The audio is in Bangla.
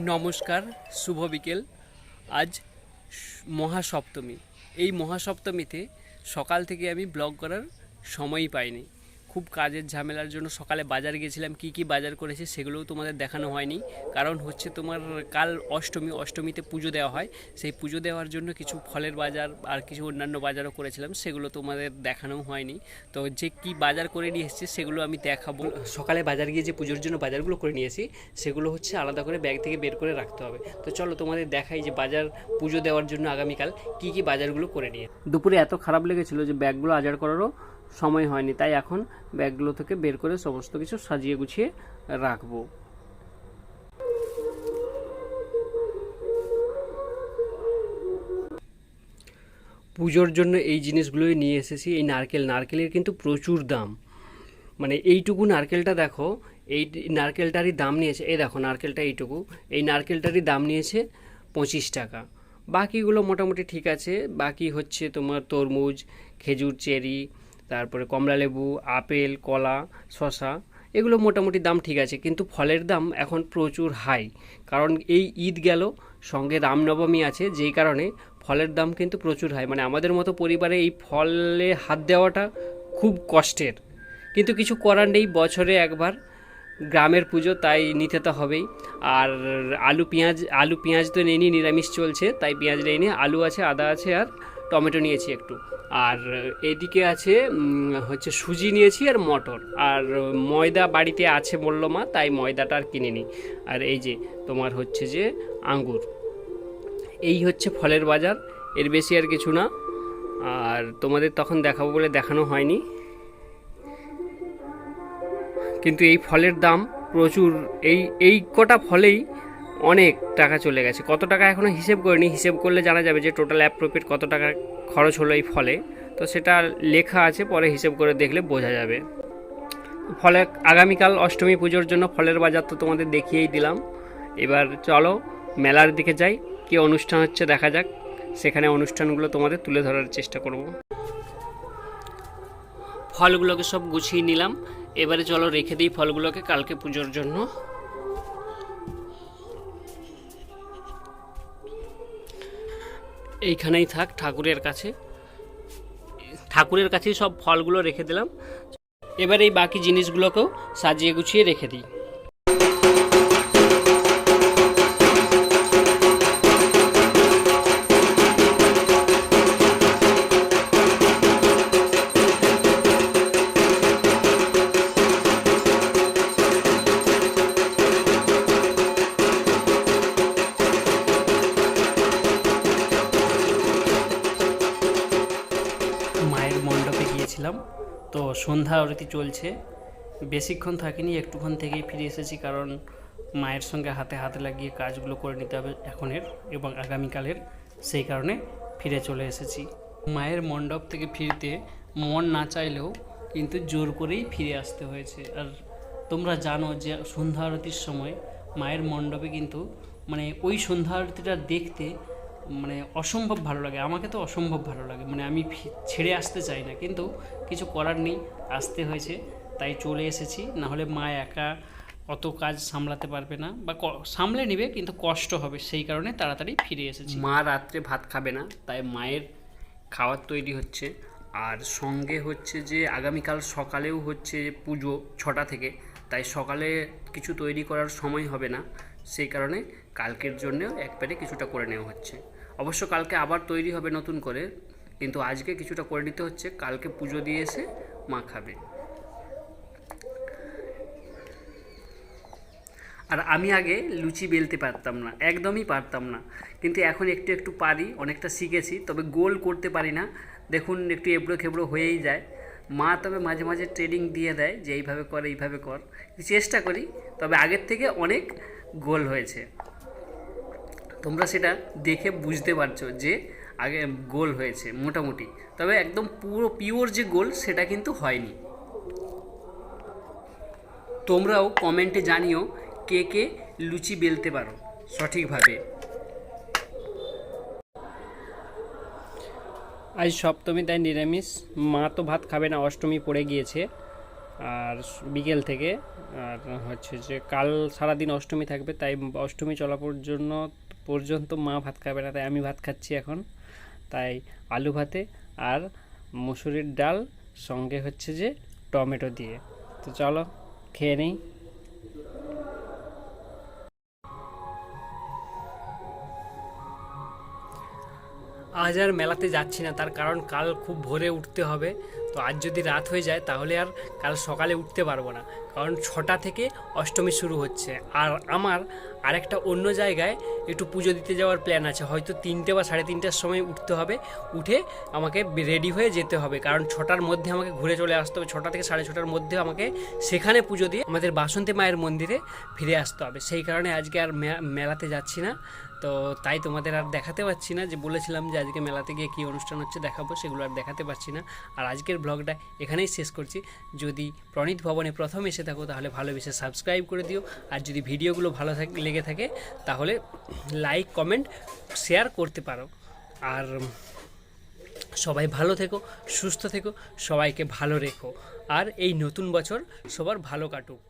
নমস্কার শুভ বিকেল। আজ মহাসপ্তমী। এই মহাসপ্তমীতে সকাল থেকে আমি ব্লগ করার সময়ই পাইনি। খুব কাজের ঝামেলার জন্য সকালে বাজার গেছিলাম, কি কি বাজার করেছি সেগুলোও তোমাদের দেখানো হয়নি। কারণ হচ্ছে তোমার কাল অষ্টমী, অষ্টমীতে পুজো দেওয়া হয়। সেই পুজো দেওয়ার জন্য কিছু ফলের বাজার আর কিছু অন্যান্য বাজারও করেছিলাম, সেগুলো তোমাদের দেখানো হয়নি। তো যে কি বাজার করে নিয়ে এসেছি সেগুলো আমি দেখাবো। সকালে বাজার গিয়ে যে পুজোর জন্য বাজারগুলো করে নিয়েছি সেগুলো হচ্ছে আলাদা করে ব্যাগ থেকে বের করে রাখতে হবে। তো চলো তোমাদের দেখাই যে বাজার পুজো দেওয়ার জন্য আগামীকাল কি কি বাজারগুলো করে নিয়ে দুপুরে এত খারাপ লেগেছিল যে ব্যাগগুলো আজার করারও সময় হয়নি, তাই এখন ব্যাগগুলো থেকে বের করে সমস্ত কিছু সাজিয়ে গুছিয়ে রাখব। পুজোর জন্য এই জিনিসগুলোই নিয়ে এসেছি। এই নারকেল, নারকেলের কিন্তু প্রচুর দাম। মানে এইটুকু নারকেলটা দেখো, এই নারকেলটারই দাম নিয়েছে। এই দেখো নারকেলটা এইটুকু। এই নারকেলটারই দাম নিয়েছে পঁচিশ টাকা। বাকিগুলো মোটামুটি ঠিক আছে। বাকি হচ্ছে তোমার তরমুজ, খেজুর, চেরি তারপরে কমলালেবু আপেল, কলা শশা এগুলো মোটামুটি দাম ঠিক আছে, কিন্তু ফলের দাম এখন প্রচুর হাই কারণ এই ঈদ গেল, সঙ্গে রামনবমী আছে, যেই কারণে ফলের দাম কিন্তু প্রচুর হাই মানে আমাদের মতো পরিবারে এই ফলে হাত দেওয়াটা খুব কষ্টের। কিন্তু কিছু করার নেই, বছরে একবার গ্রামের পুজো, তাই নিতে তো হবেই। আর আলু, পেঁয়াজ আলু, পেঁয়াজ তো নেই নিরামিষ চলছে, তাই পেঁয়াজ নেই আলু আছে, আদা আছে, আর টমেটো নিয়েছি একটু। আর এদিকে আছে হচ্ছে সুজি নিয়েছি আর মটর। আর ময়দা বাড়িতে আছে বলল মা, তাই ময়দাটা আর কিনে আর এই যে তোমার হচ্ছে যে আঙ্গুর। এই হচ্ছে ফলের বাজার, এর বেশি আর কিছু না। আর তোমাদের তখন দেখাবো বলে দেখানো হয়নি। কিন্তু এই ফলের দাম প্রচুর। এই এই কটা ফলেই অনেক টাকা চলে গেছে। কত টাকা এখনও হিসেব করিনি। হিসেব করলে জানা যাবে যে টোটাল অ্যাপ্রোপ্রিয়েট কত টাকা খরচ হলো এই ফলে। তো সেটা লেখা আছে, পরে হিসেব করে দেখলে বোঝা যাবে। ফলে আগামীকাল অষ্টমী পুজোর জন্য ফলের বাজার তো তোমাদের দেখিয়েই দিলাম। এবার চলো, মেলার দিকে যাই। কি অনুষ্ঠান হচ্ছে দেখা যাক। সেখানে অনুষ্ঠানগুলো তোমাদের তুলে ধরার চেষ্টা করব। ফলগুলোকে সব গুছিয়ে নিলাম। এবারে চলো রেখে দিই ফলগুলোকে কালকে পুজোর জন্য। এইখানেই থাক, ঠাকুরের কাছে। ঠাকুরের কাছেই সব ফলগুলো রেখে দিলাম। এবার এই বাকি জিনিসগুলোকেও সাজিয়ে গুছিয়ে রেখে দিই। গিয়েছিলাম তো সন্ধ্যা আরতি চলছে। বেশিক্ষণ থাকিনি, একটুক্ষণ থেকেই ফিরে এসেছি কারণ মায়ের সঙ্গে হাতে হাতে লাগিয়ে কাজগুলো করে নিতে হবে এখনের এবং আগামীকালের। সেই কারণে ফিরে চলে এসেছি। মায়ের মণ্ডপ থেকে ফিরতে মন না চাইলেও কিন্তু জোর করেই ফিরে আসতে হয়েছে। আর তোমরা জানো যে সন্ধ্যা আরতির সময় মায়ের মণ্ডপে কিন্তু মানে ওই সন্ধ্যা আরতিটা দেখতে মানে অসম্ভব ভালো লাগে, আমাকে তো অসম্ভব ভালো লাগে। মানে আমি ছেড়ে আসতে চাই না, কিন্তু কিছু করার নেই, আসতে হয়েছে, তাই চলে এসেছি। না হলে মা একা অত কাজ সামলাতে পারবে না, বা সামলে নেবে, কিন্তু কষ্ট হবে, সেই কারণে তাড়াতাড়ি ফিরে এসেছি। মা রাত্রে ভাত খাবে না, তাই মায়ের খাওয়ার তৈরি হচ্ছে। আর সঙ্গে হচ্ছে যে, আগামীকাল সকালেও হচ্ছে পুজো ছটা থেকে, তাই সকালে কিছু তৈরি করার সময় হবে না, সেই কারণে কালকের জন্যেও একবারে কিছুটা করে নেওয়া হচ্ছে। অবশ্য কালকে আবার তৈরি হবে নতুন করে, কিন্তু আজকে কিছুটা করে নিতে হচ্ছে। কালকে পুজো দিয়ে এসে মা খাবে। আর আমি আগে লুচি বেলতে পারতাম না, একদমই পারতাম না। কিন্তু এখন একটু একটু পারি, অনেকটা শিখেছি, তবে গোল করতে পারি না। দেখুন, একটু এবড়ো খেবড়ো হয়েই যায়। মা তবে মাঝে মাঝে ট্রেনিং দিয়ে দেয় যে এইভাবে কর এইভাবে কর। চেষ্টা করি, তবে আগের থেকে অনেক গোল হয়েছে। তোমরা সেটা দেখে বুঝতে পারছ যে আগে গোল হয়েছে, মোটামুটি। তবে একদম পুরো পিওর যে গোল, সেটা কিন্তু হয়নি। তোমরাও কমেন্টে জানিও কে কে লুচি বেলতে পারো, সঠিকভাবে। আজ সপ্তমী, তাই নিরামিষ। মা তো ভাত খাবে না, অষ্টমী পড়ে গিয়েছে। আর বিকেল থেকে, আর হচ্ছে যে কাল সারাদিন অষ্টমী থাকবে, তাই অষ্টমী চলা পর্যন্ত পর্যন্ত মা ভাত খাবে না, তাই আমি ভাত খাচ্ছি এখন। তাই আলু ভাতে আর মুসুরির ডাল, সঙ্গে হচ্ছে যে টমেটো দিয়ে। তো চলো, খেয়ে নিই। আজ আর মেলাতে যাচ্ছি না, তার কারণ কাল খুব ভোরে উঠতে হবে। তো আজ যদি রাত হয়ে যায়, তাহলে আর কাল সকালে উঠতে পারব না। কারণ ছটা থেকে অষ্টমী শুরু হচ্ছে। আর আমার আরেকটা অন্য জায়গায় একটু পুজো দিতে যাওয়ার প্ল্যান আছে। হয়তো তিনটে বা সাড়ে তিনটের সময় উঠতে হবে। উঠে আমাকে রেডি হয়ে যেতে হবে। কারণ ছটার মধ্যে আমাকে ঘুরে চলে আসতে হবে। ছটা থেকে সাড়ে ছটার মধ্যে আমাকে সেখানে পুজো দিয়ে আমাদের বাসন্তী মায়ের মন্দিরে ফিরে আসতে হবে। সেই কারণে আজকে আর মেলাতে যাচ্ছি না। তো তাই তোমাদের আর দেখাতে পারছি না যে বলেছিলাম যে আজকে মেলাতে গিয়ে কী অনুষ্ঠান হচ্ছে দেখাবো, সেগুলো আর দেখাতে পারছি না। আর আজকের ব্লগটা এখানেই শেষ করছি। যদি প্রণীত ভবনে প্রথম এসে থাকো তাহলে ভালোবেসে সাবস্ক্রাইব করে দিও। আর যদি ভিডিওগুলো ভালো থাক, লেগে থাকে তাহলে লাইক, কমেন্ট, শেয়ার করতে পারো। আর সবাই ভালো থেকো, সুস্থ থেকো, সবাইকে ভালো রেখো। আর এই নতুন বছর সবার ভালো কাটুক।